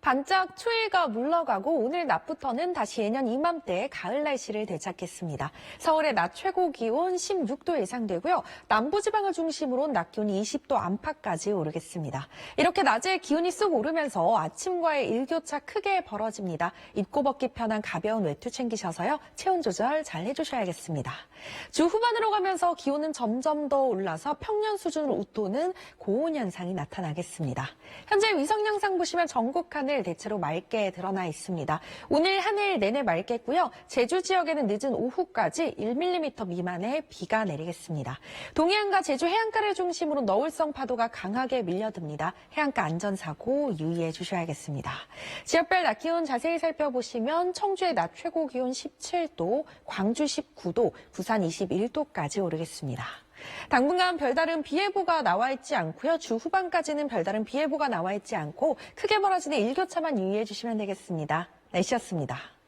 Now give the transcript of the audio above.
반짝 추위가 물러가고 오늘 낮부터는 다시 예년 이맘때 가을 날씨를 되찾겠습니다. 서울의 낮 최고 기온 16도 예상되고요. 남부지방을 중심으로 낮 기온이 20도 안팎까지 오르겠습니다. 이렇게 낮에 기온이 쑥 오르면서 아침과의 일교차 크게 벌어집니다. 입고 벗기 편한 가벼운 외투 챙기셔서요. 체온 조절 잘 해주셔야겠습니다. 주 후반으로 가면서 기온은 점점 더 올라서 평년 수준을 웃도는 고온 현상이 나타나겠습니다. 현재 위성 영상 보시면 전국 하늘 대체로 맑게 드러나 있습니다. 오늘 하늘 내내 맑겠고요. 제주 지역에는 늦은 오후까지 1mm 미만의 비가 내리겠습니다. 동해안과 제주 해안가를 중심으로 너울성 파도가 강하게 밀려듭니다. 해안가 안전사고 유의해 주셔야겠습니다. 지역별 낮 기온 자세히 살펴보시면 청주의 낮 최고 기온 17도, 광주 19도, 부산 21도까지 오르겠습니다. 당분간 별다른 비 예보가 나와 있지 않고요. 주 후반까지는 별다른 비 예보가 나와 있지 않고 크게 벌어지는 일교차만 유의해 주시면 되겠습니다. 날씨였습니다.